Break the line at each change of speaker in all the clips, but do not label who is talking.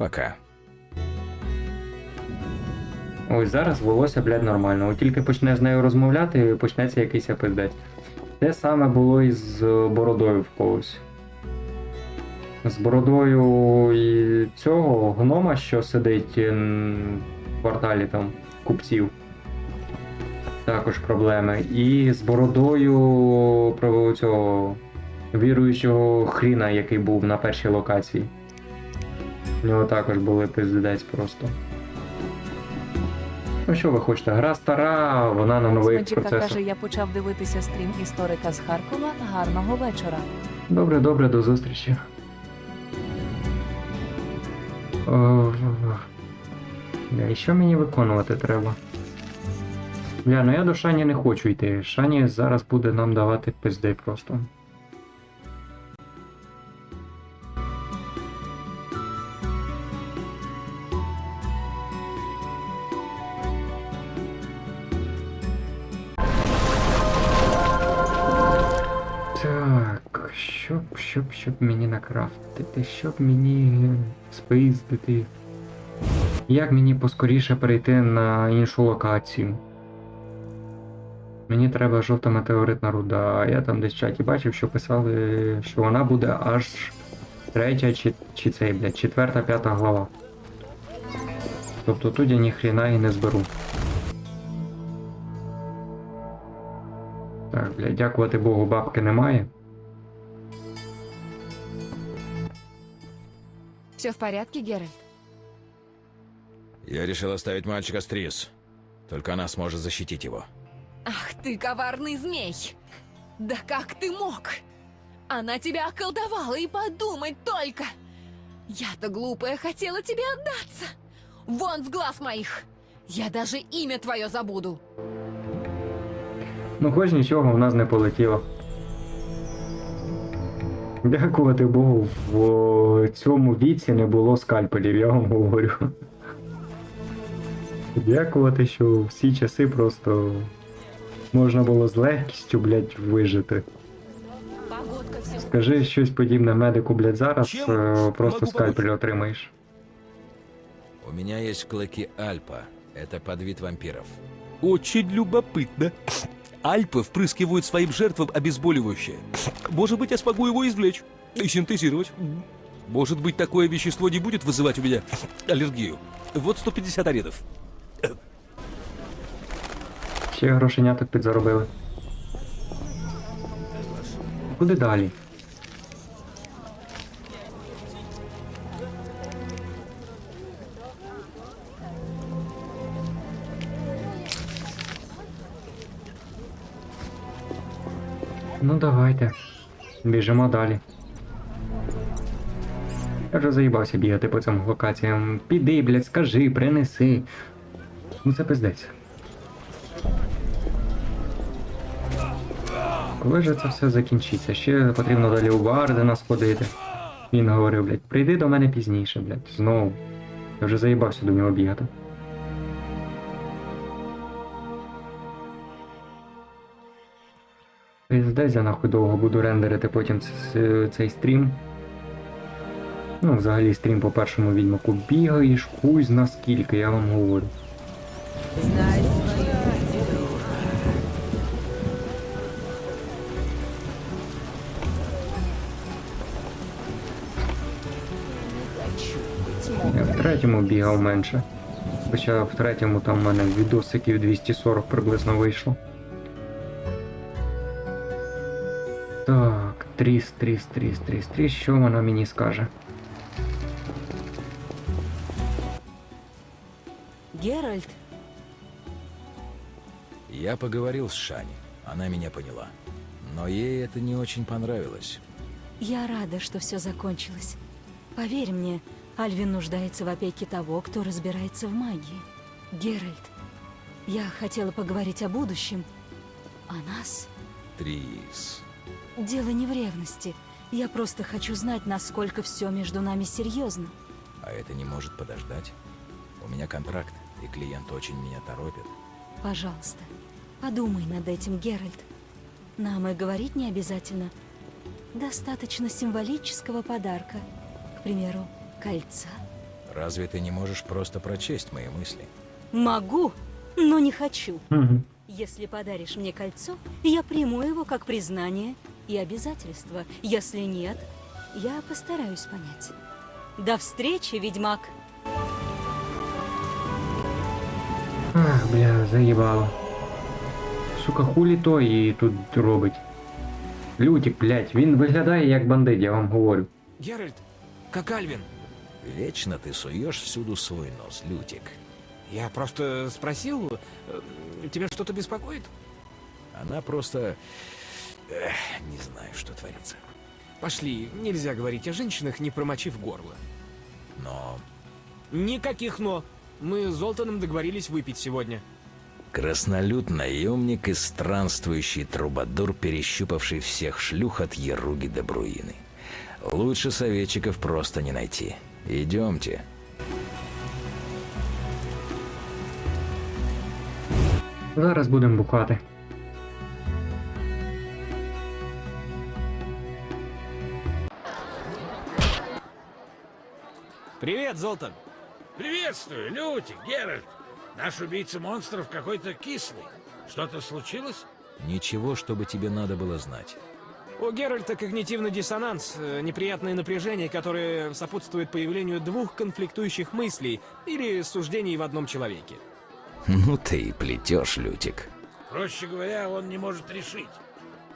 Пока.
Ось зараз волосся, блядь, нормально. От тільки почне з нею розмовляти, почнеться якийсь пиздець. Те саме було і з бородою в когось. З бородою і цього гнома, що сидить в кварталі там купців. Також проблеми. І з бородою про цього віруючого хріна, який був на першій локації. У нього також були пиздець просто. Ну що ви хочете? Гра стара, вона на нових
Смеджика
процесах.
каже, я почав дивитися стрім історика з Харкова. Гарного вечора.
Добре, добре, до зустрічі. О, і що мені виконувати треба? Бля, ну я до Шані не хочу йти. Шані зараз буде нам давати пизди просто. Мені щоб мені спиздити. Як мені поскоріше перейти на іншу локацію? Мені треба жовта метеоритна руда. Я там десь в чаті бачив, що писали, що вона буде аж третя чи, чи цей, блядь, четверта, п'ята глава. Тобто тут я ніхрена і не зберу. Так, блядь, дякувати Богу, бабки немає.
Все в порядке, Геральт?
Я решил оставить мальчика с Трис. Только она сможет защитить его.
Ах ты, коварный змей! Да как ты мог? Она тебя околдовала, и подумать только! Я-то глупая хотела тебе отдаться! Вон с глаз моих! Я даже имя твое забуду!
Ну, хоч нічого в нас не полетіло. Дякувати Богу, в цьому віці не було скальпелів, я вам говорю. Дякувати, що в всі часи просто можна було з легкістю, блядь, вижити.
Погодка все
Скажи щось подібне медику, блядь, зараз
Чим
е, просто
можу
скальпель
помочь?
отримаєш.
У меня есть клыки Альпа. Это подвид вампиров.
Очень любопытно. Альпы впрыскивают своим жертвам обезболивающее. Может быть, я смогу его извлечь и синтезировать. Может быть, такое вещество не будет вызывать у меня аллергию. Вот 150 аренов.
Ще грошеняток підзаробили. Куди далі? Ну давайте. Біжимо далі. Я вже заїбався бігати по цим локаціям. Піди, блядь, скажи, принеси. Ну це пиздець. Коли ж це все закінчиться? Ще потрібно далі у Бардена сходити. Він говорив, блядь, прийди до мене пізніше, блядь, знову. Я вже заїбався до нього бігати. Пиздець я нахуй довго буду рендерити потім цей стрім. Ну, взагалі стрім по першому відьмаку бігаєш, хуй зна скільки, я вам говорю. Я в третьому бігав менше. Хоча в третьому там в мене відосиків 240 приблизно вийшло. Так, тріс, тріс, тріс, тріс, тріс, що вона мені скаже?
Геральт,
Я поговорил с Шани. Она меня поняла. Но ей это не очень понравилось.
Я рада, что все закончилось. Поверь мне, Альвин нуждается в опеке того, кто разбирается в магии. Геральт, я хотела поговорить о будущем. О нас.
Трис.
Дело не в ревности. Я просто хочу знать, насколько все между нами серьезно.
А это не может подождать. У меня контракт, и клиент очень меня торопит.
Пожалуйста, подумай над этим, Геральт. Нам и говорить не обязательно. Достаточно символического подарка. К примеру, кольца.
Разве ты не можешь просто прочесть мои мысли?
Могу, но не хочу.
Угу.
Если подаришь мне кольцо, я приму его как признание и обязательство. Если нет, я постараюсь понять. До встречи, ведьмак!
Ах, бля, заїбало. Сука, хулі то і тут робить. Лютик, блядь, він виглядає як бандит, я вам говорю.
Геральт, как Альвин?
Вечно ты суешь всюду свой нос, Лютик.
Я просто спросил, э, тебя что-то беспокоит?
Она просто... эх, не знаю, что творится.
Пошли, нельзя говорить о женщинах, не промочив горло.
Но
Никаких «но». Мы с Золтаном договорились выпить сегодня.
краснолюд, наемник и странствующий трубадур, перещупавший всех шлюх от Еруги до Бруины. Лучше советчиков просто не найти. Идемте.
Зараз будемо бухати.
Привет, Золтан.
Приветствую, Лютик, Геральт. Наш убийца монстров какой-то кислый. Что-то случилось?
Ничего, чтобы тебе надо было знать.
У Геральта когнитивный диссонанс, э, неприятное напряжение, которое сопутствует появлению двух конфликтующих мыслей или суждений в одном человеке.
Ну ты и плетешь, Лютик.
Проще говоря, он не может решить.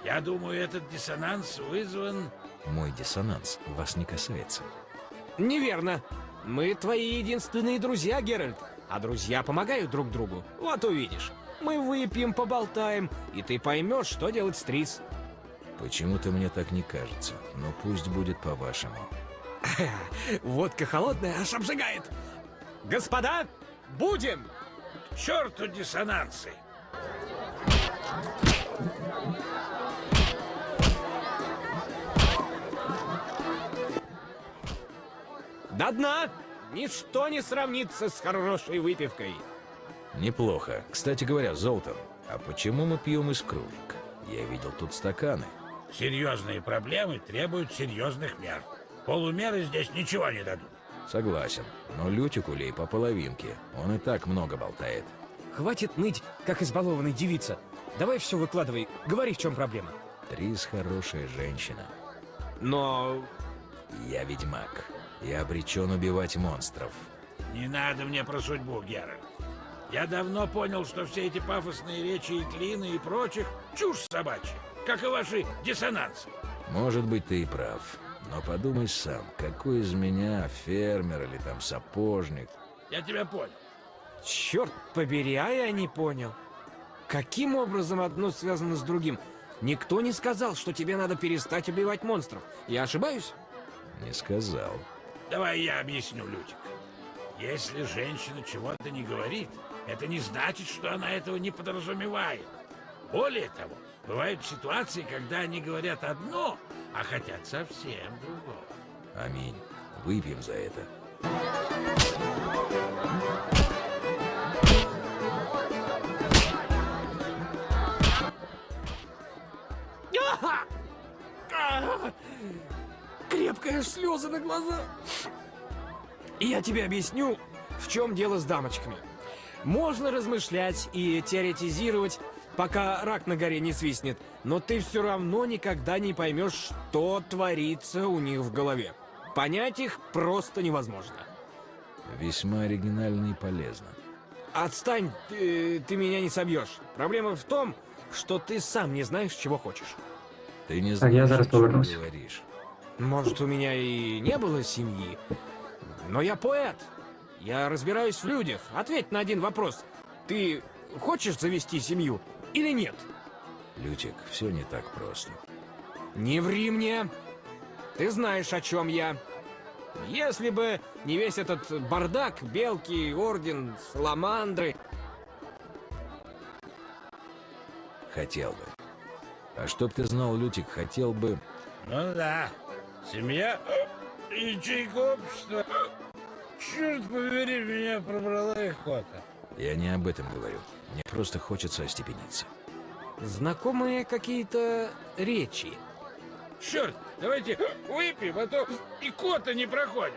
Я думаю, этот диссонанс вызван...
Мой диссонанс вас не касается.
Неверно. Мы твои единственные друзья, Геральт. А друзья помогают друг другу. Вот увидишь. Мы выпьем, поболтаем, и ты поймешь, что делать с Трис.
Почему-то мне так не кажется, но пусть будет по-вашему.
Водка холодная, аж обжигает. Господа, будем!
Черту диссонансы!
До дна! Ничто не сравнится с хорошей выпивкой.
Неплохо. Кстати говоря, Золтан, а почему мы пьем из кружек? Я видел тут стаканы.
Серьезные проблемы требуют серьезных мер. Полумеры здесь ничего не дадут.
Согласен. Но Лютику лей по половинке. Он и так много болтает.
Хватит ныть, как избалованная девица. Давай все выкладывай, говори, в чем проблема.
Трис хорошая женщина.
Но
Я ведьмак. Я обречен убивать монстров.
Не надо мне про судьбу, Геральт. Я давно понял, что все эти пафосные речи и клины и прочих — чушь собачья, как и ваши диссонансы.
Может быть, ты и прав. Но подумай сам, какой из меня фермер или там сапожник?
Я тебя понял.
черт побери, а я не понял. Каким образом одно связано с другим? Никто не сказал, что тебе надо перестать убивать монстров. Я ошибаюсь?
Не сказал.
Давай я объясню, Лютик. Если женщина чего-то не говорит, это не значит, что она этого не подразумевает. Более того, бывают ситуации, когда они говорят одно, а хотят совсем другое.
Аминь. Выпьем за это.
Крепкая слезы на глаза. И я тебе объясню, в чем дело с дамочками. Можно размышлять и теоретизировать, пока рак на горе не свистнет, но ты все равно никогда не поймешь, что творится у них в голове. Понять их просто невозможно.
Весьма оригинально и полезно.
Отстань, ты, ты меня не собьешь. Проблема в том, что ты сам не знаешь, чего хочешь.
Ты не
Так,
знаешь,
я зараз повернусь.
говоришь.
Может, у меня и не было семьи, но я поэт. Я разбираюсь в людях. Ответь на один вопрос. Ты хочешь завести семью или нет?
Лютик, все не так просто.
Не ври мне. Ты знаешь, о чем я. Если бы не весь этот бардак, белки, орден, саламандры...
Хотел бы. А чтоб ты знал, Лютик, хотел бы...
Ну да, семья и чайкобство. Черт побери, меня пробрала охота.
Я не об этом говорю. Мне просто хочется остепениться.
Знакомые какие-то речи.
Черт, давайте выпьем, а то и кота не проходит.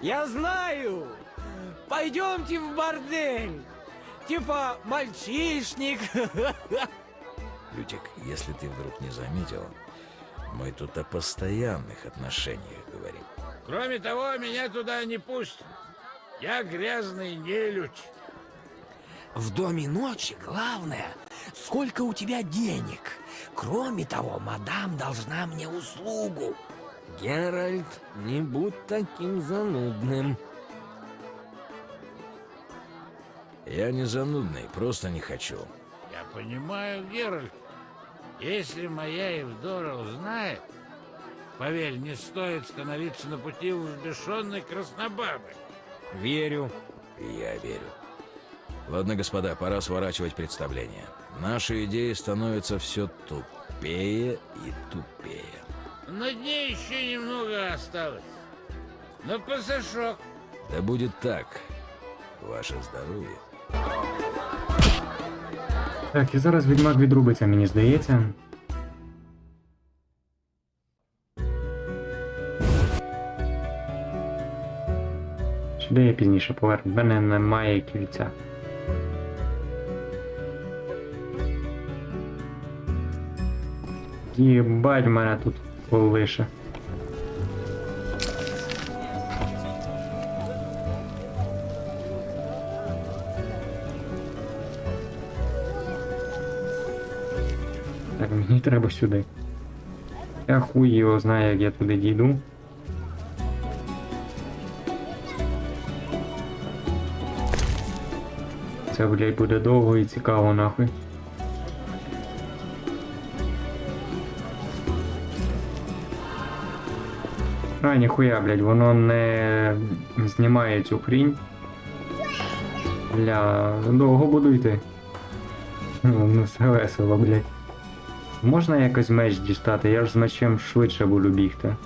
Я знаю! Пойдемте в бордель! Типа мальчишник!
Лютик, если ты вдруг не заметил, мы тут о постоянных отношениях говорим.
Кроме того, меня туда не пустят. Я грязный нелюдь.
В доме ночи главное, сколько у тебя денег. Кроме того, мадам должна мне услугу. Геральт, не будь таким занудным.
Я не занудный, просто не хочу.
Я понимаю, Геральт. Если моя Евдора узнает, поверь, не стоит становиться на пути у взбешенной краснобабы.
Верю.
Я верю. Ладно, господа, пора сворачивать представление. Наши идеи становятся все тупее и тупее.
На дне еще немного осталось. Но пасашок.
Да будет так. Ваше здоровье.
Так, і зараз відьмак відрубиться, мені здається. Сюди я пізніше поверну. В мене немає кільця. Єбать, мене тут лише. Мені треба сюди. Я хуй його знаю, як я туди дійду. Це, блядь, буде довго і цікаво, нахуй. А, ніхуя, блядь, воно не знімає цю хрінь. Бля, довго буду йти. Ну, ну все весело, блядь. Можна якось меч дістати? Я ж з мечем швидше буду бігти.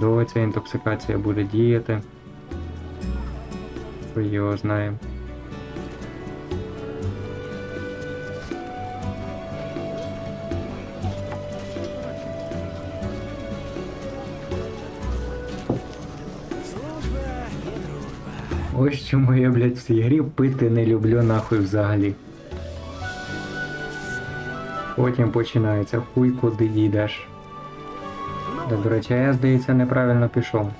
Довго ця інтоксикація буде діяти. Ми його знає. Ось чому я, блядь, в цій грі пити не люблю нахуй взагалі. Потім починається хуй куди дійдеш. Да, до речі, я, здається, неправильно пішов.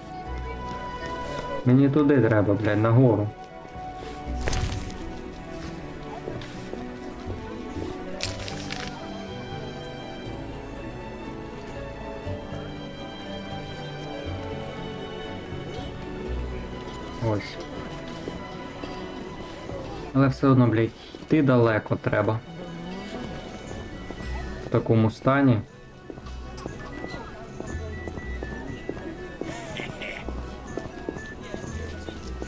Мені туди треба, блядь, нагору. Ось. Але все одно, блядь, йти далеко треба. В такому стані.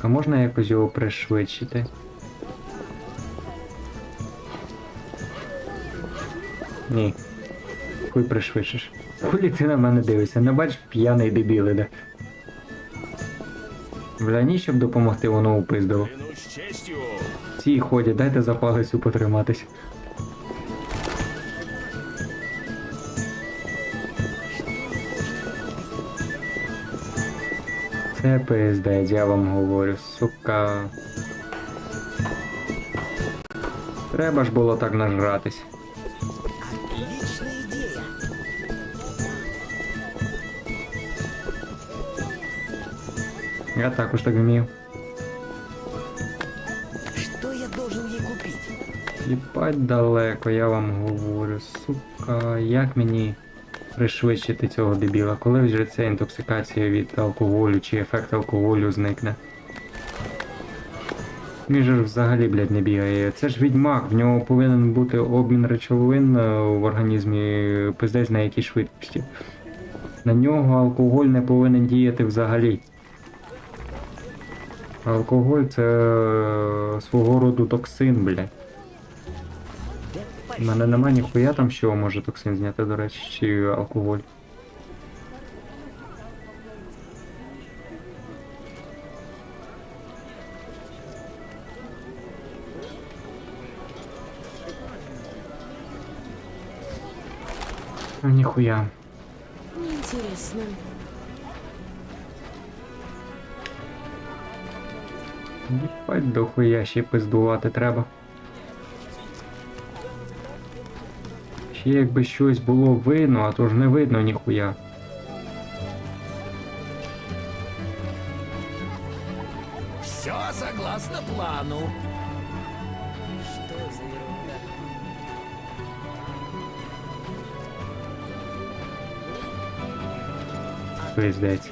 А можна якось його пришвидшити? Ні. Хуй пришвидшиш. Хулі ти на мене дивишся, не бачиш п'яний дебіл іде. Бля, ні, щоб допомогти, воно упиздило. Ці ходять, дайте за палицю потриматись. Це пиздець, я вам говорю, сука. Треба ж було так нажратись. Я також так вмію. Їбать далеко, я вам говорю. Сука, як мені пришвидшити цього дебіла? Коли вже ця інтоксикація від алкоголю чи ефект алкоголю зникне? Він же взагалі, блядь, не бігає. Це ж відьмак, в нього повинен бути обмін речовин е, в організмі пиздець на якій швидкості. На нього алкоголь не повинен діяти взагалі. Алкоголь це е, свого роду токсин, блядь. У мене нема ніхуя там, що може токсин зняти, до речі, чи алкоголь. Ну, ніхуя.
Интересно.
Їбать дохуя ще пиздувати треба. Ще якби щось було видно, а то ж не видно ніхуя.
Все согласно плану.
Пиздець.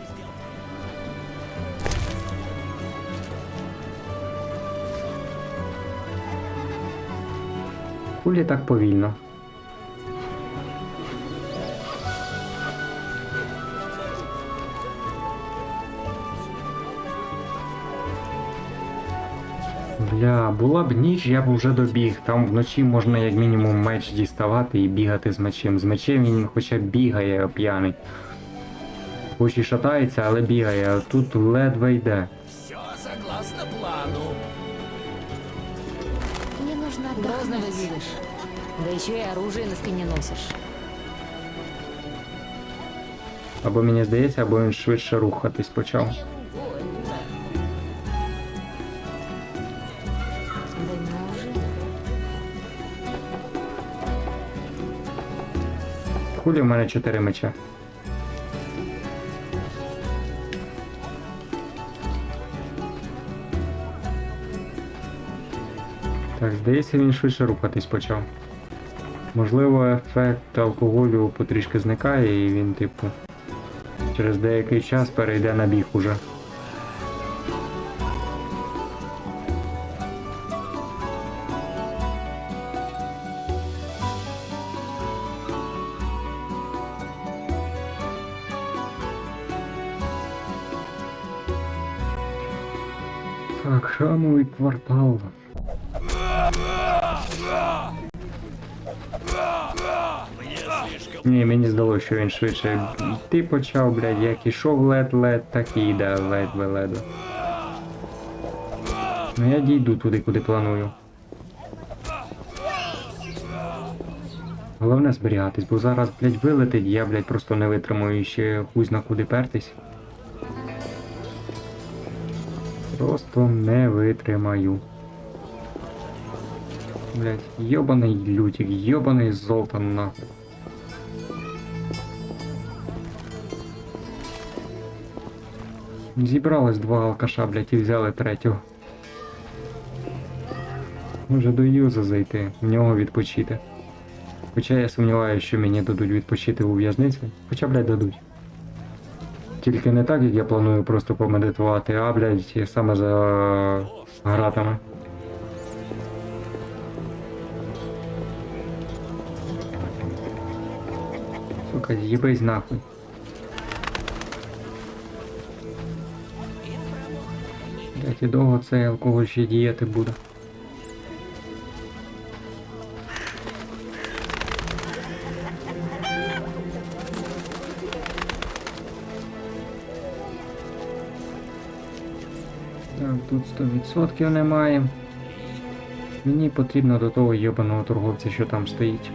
Хулі так повільно. Бля, була б ніч, я б вже добіг. Там вночі можна як мінімум меч діставати і бігати з мечем. З мечем він хоча б бігає п'яний. Хоч і шатається, але бігає, а тут ледве йде.
Все согласно плану.
Мне нужно
Грозно выглядишь. Да еще и оружие на спине носишь.
Або мені здається, або він швидше рухатись почав. Хулі в мене 4 меча. Так, здається, він швидше рухатись почав. Можливо, ефект алкоголю потрішки зникає і він, типу, через деякий час перейде на біг уже. Так, храмовий квартал. Ні, мені здалося, що він швидше йти почав, блядь, як ішов лед-лед, так і йде ледве-ледве. Ну я дійду туди, куди планую. Головне зберігатись, бо зараз, блядь, вилетить, я, блядь, просто не витримую ще хуй зна куди пертись. Просто не витримаю. Блять, йобаний лютик, йобаний золтан нахуй. Зібралось два алкаша, блять, і взяли третього. Може до юза зайти, в нього відпочити. Хоча я сумніваюся, що мені дадуть відпочити у в'язниці. Хоча, блядь, дадуть. Тільки не так, як я планую просто помедитувати, а, блядь, саме за гратами. Сука, з'їбись нахуй. Блять, і довго цей алкоголь ще діяти буде. Тут 100% немає. Мені потрібно до того йобаного торговця, що там стоїть.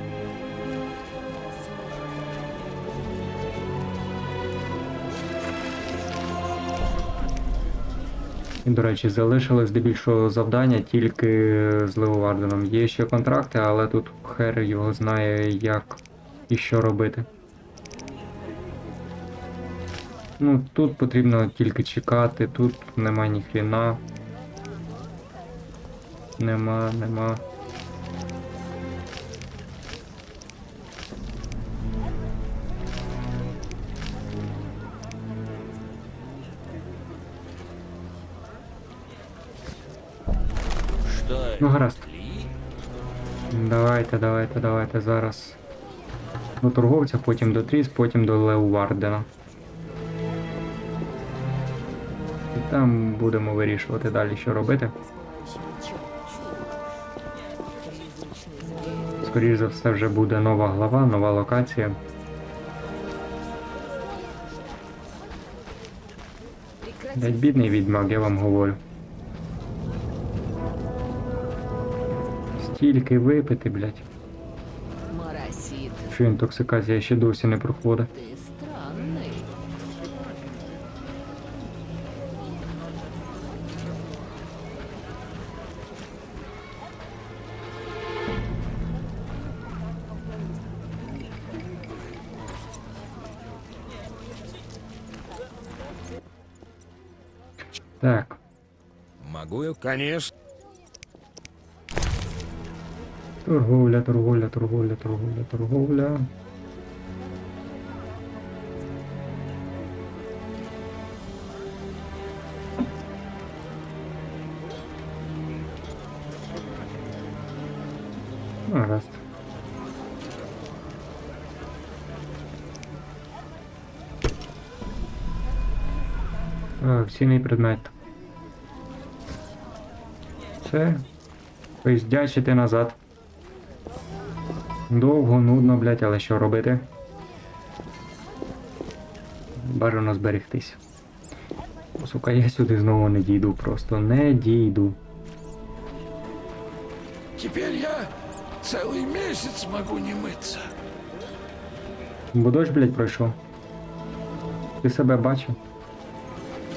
І, до речі, залишилось здебільшого завдання тільки з Леоварденом. Є ще контракти, але тут хер його знає, як і що робити. Ну, тут потрібно тільки чекати, тут нема ні хріна. Нема, нема. Ну, гаразд. Давайте, давайте, давайте зараз. До торговця, потім до Тріс, потім до Леувардена. Там будемо вирішувати далі, що робити. Скоріше за все, вже буде нова глава, нова локація. Блять, бідний відьмак, я вам говорю. Стільки випити, блять. Що інтоксикація ще досі не проходить. Так.
Могу я...
Конечно.
Торговля, торговля, торговля, торговля, торговля. Гаразд. Так, цінний предмет. Це. Поїздячити назад. Довго, нудно, блять, але що робити? Бажано зберегтись. Сука, я сюди знову не дійду, просто не дійду.
Теперь я целый месяц могу не мыться.
Бо дощ, блять, пройшов. Ти себе бачив?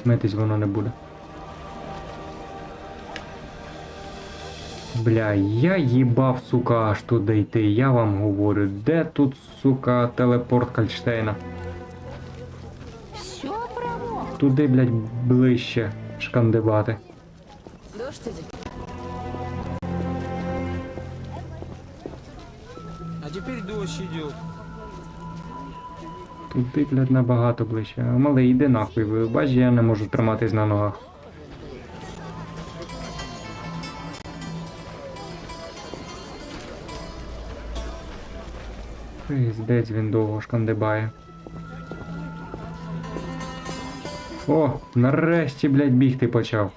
Митись воно не буде. Бля, я їбав, сука, аж туди йти, я вам говорю, де тут, сука, телепорт Кальштейна?
Все.
Туди, блядь, ближче шкандибати.
А теперь дождь идет.
Туди, блядь, набагато ближче. Малий, йди нахуй, ви бачиш, я не можу триматись на ногах. Пиздець він довго шкандибає. О, нарешті, блядь, бігти почав.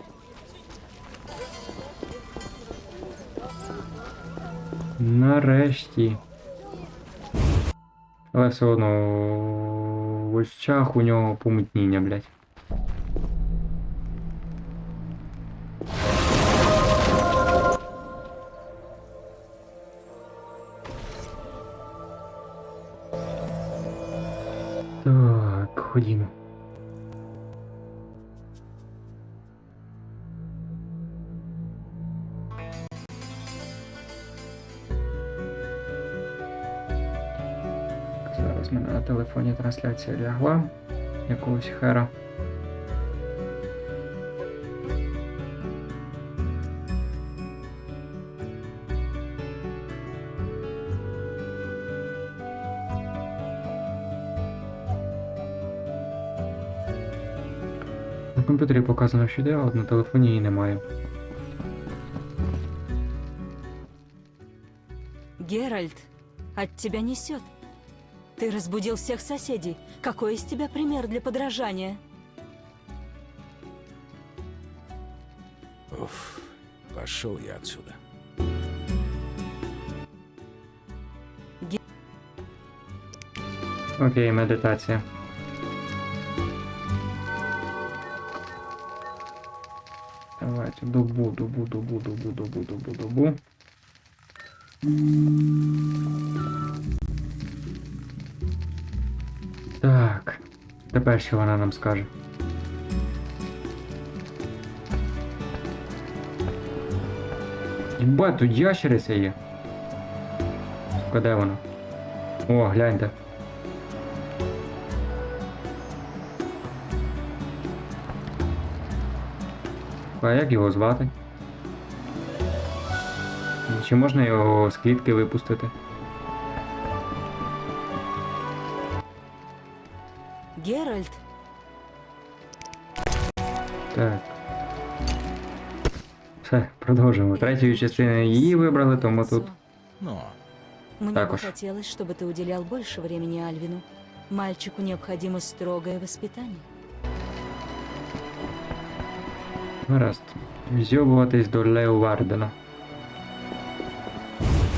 Нарешті. Але все одно в очах у нього помутніння, блядь. Ходімо. Зараз мене на телефоні трансляція лягла якогось хера. Комп'ютері показано, що йде, а от на телефоні її немає.
Геральт, от тебя несет. Ты разбудил всех соседей. Какой из тебя пример для подражания?
Уф, пошел я отсюда.
Окей, медитація. Добу, добу, добу, добу, добу, добу, добу. Так. Тепер що вона нам скаже? Єбать, тут ящериця є. Сука, де вона? О, гляньте. А як його звати? Чи можна його з клітки випустити?
Геральт,
Так. Все, продовжуємо. Третю частину її вибрали, тому тут.
Ну,
мне
Так
бы
уж.
хотелось, чтобы ты уделял больше времени Альвину. Мальчику необходимо строгое воспитание.
Гаразд. Зйобуватись до Лео Вардена.